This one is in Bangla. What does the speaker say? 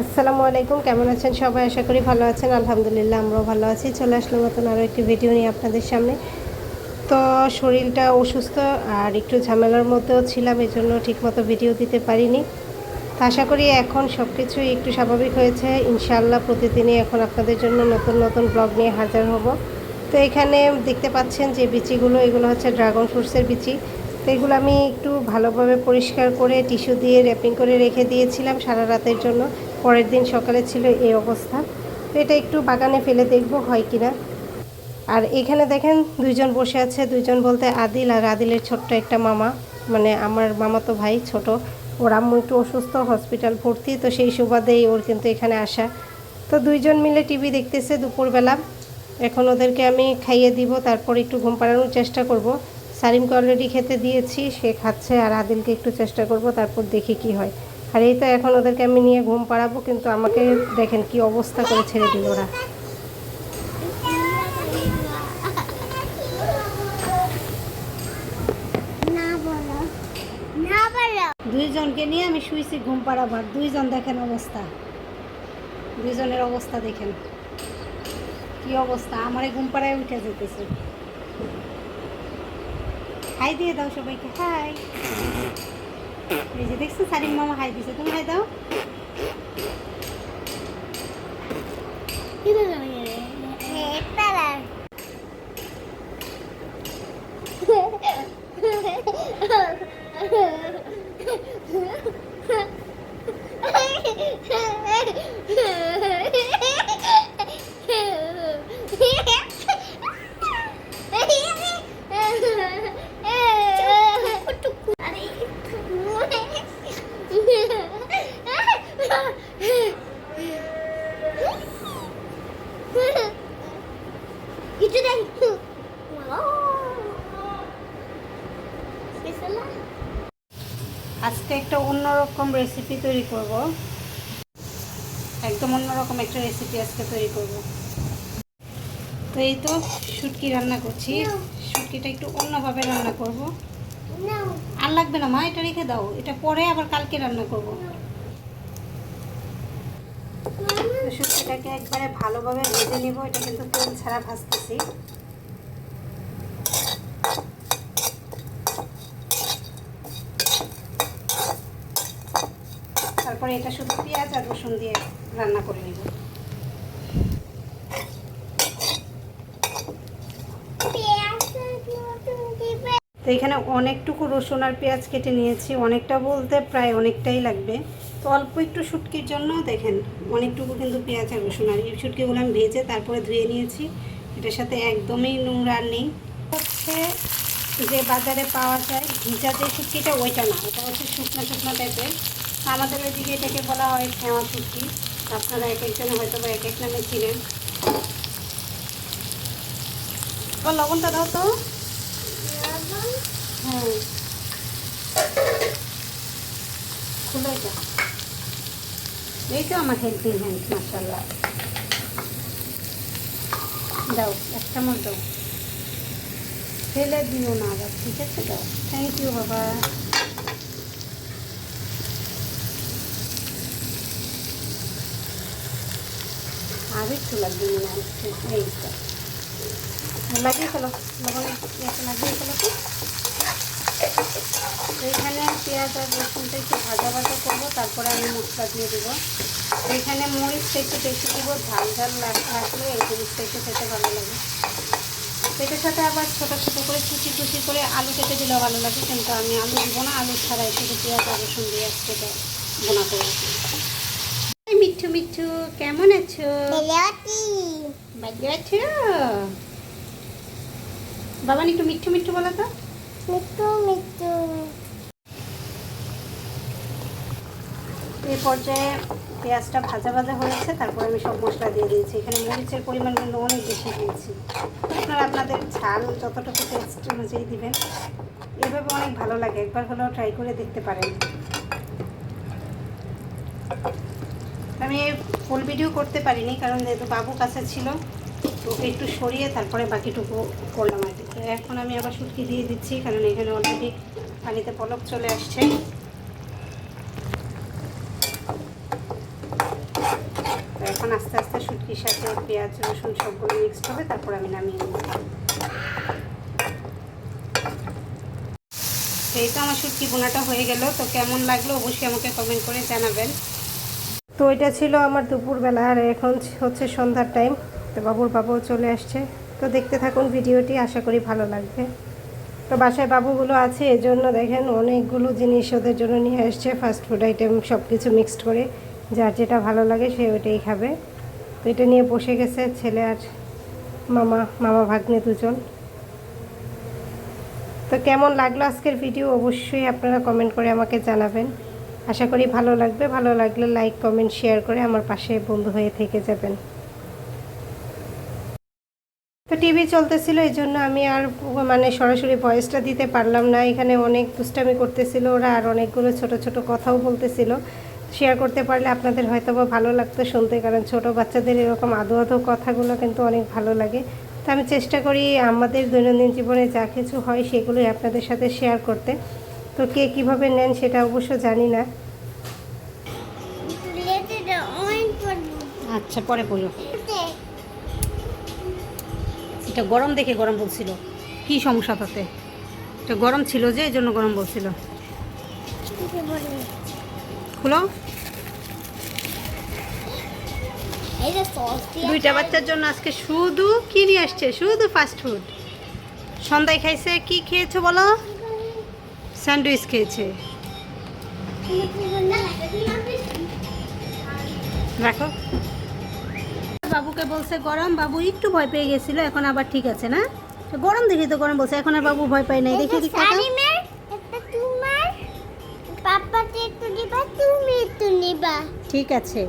আসসালামু আলাইকুম, কেমন আছেন সবাই? আশা করি ভালো আছেন। আলহামদুলিল্লাহ, আমরাও ভালো আছি। চলে আসলাম নতুন আরও একটি ভিডিও নিয়ে আপনাদের সামনে। তো শরীরটা অসুস্থ আর একটু ঝামেলার মধ্যেও ছিলাম এই জন্য ঠিকমতো ভিডিও দিতে পারিনি। তো আশা করি এখন সব কিছুই একটু স্বাভাবিক হয়েছে। ইনশাআল্লাহ প্রতিদিনই এখন আপনাদের জন্য নতুন নতুন ব্লগ নিয়ে হাজার হব। তো এখানে দেখতে পাচ্ছেন যে বিচিগুলো, এগুলো হচ্ছে ড্রাগন ফ্রুটসের বিচি। তো এগুলো আমি একটু ভালোভাবে পরিষ্কার করে টিস্যু দিয়ে র্যাপিং করে রেখে দিয়েছিলাম সারা রাতের জন্য। পরের দিন সকালে ছিল এই অবস্থা। তো এটা একটু বাগানে ফেলে দেখব হয় কি না আর এখানে দেখেন দুইজন বসে আছে, দুইজন বলতে আদিল আর আদিলের ছোট্ট একটা মামা। মানে আমার মামা তো ভাই ছোট। ওর আম্মু একটু অসুস্থ, হসপিটাল ভর্তি, তো সেই সুবাদেই ওর কিন্তু এখানে আসা। তো দুইজন মিলে টিভি দেখতেছে দুপুরবেলা। এখন ওদেরকে আমি খাইয়ে দিব, তারপর একটু ঘুম পাড়ানোর চেষ্টা করব। সারিমকে অলরেডি খেতে দিয়েছি, সে খাচ্ছে আর আদিলকে একটু চেষ্টা করব, তারপর দেখি কি হয়। আর এই তো এখন ওদেরকে আমি নিয়ে ঘুম পাড়াবো কিন্তু আমাকে দেখেন কি অবস্থা করে ছেড়ে দিল ওরা। দুইজনকে নিয়ে আমি শুয়েছি ঘুম পাড়াবার দুইজন দেখেন অবস্থা। দুইজনের অবস্থা দেখেন। কি অবস্থা আমারে ঘুম পাড়ায় উঠে যেতেছে। হাই দিয়ে দাও সবাইকে হাই। এই যে দেখছ সারিম মামা হাই দিছে তুমি হাই দাও। তারা আজকে একটা অন্যরকম রেসিপি তৈরি করব। একদম অন্যরকম একটা রেসিপি আজকে তৈরি করব। তো এই তো শুটকি রান্না করছি। শুটকিটা একটু অন্যভাবে রান্না করব। আর লাগবে না মা? এটা রেখে দাও। এটা পরে আবার কালকে রান্না করব। শুটকিটাকে একবারে ভালোভাবে ভেজে নেব। এটা কিন্তু তেল ছাড়া ভাজতেছি। তারপরে এটা শুধু পেঁয়াজ আর রসুন দিয়ে রান্না করে নেব। তো এখানে অনেকটুকু রসুন আর পেঁয়াজ কেটে নিয়েছি। অনেকটা বলতে প্রায় অনেকটাই লাগবে। তো অল্প একটু শুটকির জন্য দেখেন, অনেকটুকু কিন্তু পেঁয়াজ আর রসুন। আর এই শুটকিগুলো আমি ভেজে তারপরে ধুয়ে নিয়েছি। এটার সাথে একদমই নোংরা নেই। হচ্ছে যে বাজারে পাওয়া যায় ভিজা যে শুটকিটা ওইটা না, ওটা হচ্ছে শুকনো শুকনো টাইপের আমাদের ওইদিকে এটাকে বলা হয় খেওয়া শুটকি আপনারা এক একজনে হয়তো বা এক এক নামে ছিলেন আবার লবণটা দাও তো। হ্যাঁ খুলে এটা এই তো আমার হেল্পিং হ্যান্ড মাসাল্লাহ দাও, এক চামচ দাও। ফেলে দিও না আবার, ঠিক আছে? দাও। থ্যাংক ইউ বাবা। আর একটু লাগবে মনে হচ্ছে এই লাগিয়ে ফেলো, লবণ ইয়েতে লাগিয়ে ফেলো তো। এখানে পেঁয়াজ আর রসুনটা একটু ভাজা ভাজা করব, তারপরে আমি মশলা দিয়ে দেবো। তো এখানে মরিচটা একটু বেশি দেবো, ঝাল ঝাল লাগলে এই মরিচটা একটু খেতে ভালো লাগে। তো এটার সাথে আবার ছোটো ছোটো করে কুচি কুচি করে আলু কেটে দিলেও ভালো লাগে, কিন্তু আমি আলু দিব না, আলু ছাড়াই শুধু পেঁয়াজ আর রসুন দিয়ে আজকে বোনা করে মিঠু কেমন আছো? বাড়ি আছো। বাবান একটু মিঠু মিঠু বলো তো। মিঠু মিঠু। এই পর্যায়ে পেঁয়াজটা ভাজা ভাজা হয়েছে তারপর আমি সব মশলা দিয়ে দিয়েছি। এখানে মরিচের পরিমাণ কিন্তু অনেক বেশি দিয়েছি। আপনারা আপনাদের ঝাল যতটুকু টেস্ট অনুযায়ী দিবেন। এভাবে অনেক ভালো লাগে। একবার হলেও ট্রাই করে দেখতে পারেন। আমি ফুল ভিডিও করতে পারিনি কারণ যেহেতু বাবু কাছে ছিল, তো ওকে একটু সরিয়ে তারপরে বাকিটুকু করলাম আর কি। এখন আমি আবার শুটকি দিয়ে দিচ্ছি, কারণ এখানে অলরেডি পানিতে পলক চলে আসছে। এখন আস্তে আস্তে শুটকির সাথে পেঁয়াজ, রসুন সবগুলো মিক্সড হবে, তারপর আমি নামিয়ে নেব। এই তো আমার শুটকি বোনাটা হয়ে গেল, তো কেমন লাগল অবশ্যই আমাকে কমেন্ট করে জানাবেন। তো এটা ছিল আমার দুপুরবেলা, আর এখন হচ্ছে সন্ধ্যার টাইম তো বাবুর বাবুও চলে আসছে। তো দেখতে থাকুন ভিডিওটি, আশা করি ভালো লাগবে। তো বাসায় বাবুগুলো আছে, এজন্য দেখেন অনেকগুলো জিনিস ওদের জন্য নিয়ে আসছে ফাস্ট ফুড আইটেম সব কিছু মিক্সড করে। যার যেটা ভালো লাগে সে ওইটাই খাবে। তো এটা নিয়ে বসে গেছে ছেলে আর মামা মামা ভাগ্নে দুজন। তো কেমন লাগল আজকের ভিডিও অবশ্যই আপনারা কমেন্ট করে আমাকে জানাবেন। আশা করি ভালো লাগবে। ভালো লাগলে লাইক কমেন্ট শেয়ার করে আমার পাশে বন্ধু হয়ে থেকে যাবেন। তো টিভি চলতেছিল, এই জন্য আমি আর মানে সরাসরি ভয়েসটা দিতে পারলাম না। এখানে অনেক দুষ্টামি করতেছিল ওরা আর অনেকগুলো ছোট ছোট কথাও বলতেছিল। শেয়ার করতে পারলে আপনাদের হয়তো বা ভালো লাগতো শুনতে, কারণ ছোট বাচ্চাদের এরকম আদো আদো কথাগুলো কিন্তু অনেক ভালো লাগে। তো আমি চেষ্টা করি আমাদের দৈনন্দিন জীবনে যা কিছু হয় সেগুলোই আপনাদের সাথে শেয়ার করতে। তো কে কীভাবে নেন সেটা অবশ্য জানি না। আচ্ছা পরে পড়ো এটা গরম দেখে গরম বলছিল। কি সমস্যা তাতে? এটা গরম ছিল যে এই জন্য গরম বলছিল। খুলো। এই যে সস দিয়ে দুইটা বাচ্চার জন্য আজকে শুধু কি নিয়ে আসছে? শুধু ফাস্টফুড সন্ধ্যায় খাইছে কি খেয়েছো বলো? স্যান্ডউইচ খেয়েছে। রাখো। বাবুকে বলছে গরম বাবু একটু ভয় পেয়ে গেছিল এখন আবার ঠিক আছে না? গরম দেখি তো গরম বলছে এখন আর বাবু ভয় পায় নাই দেখি দেখি একটা তুমি একটু নিবা। ঠিক আছে।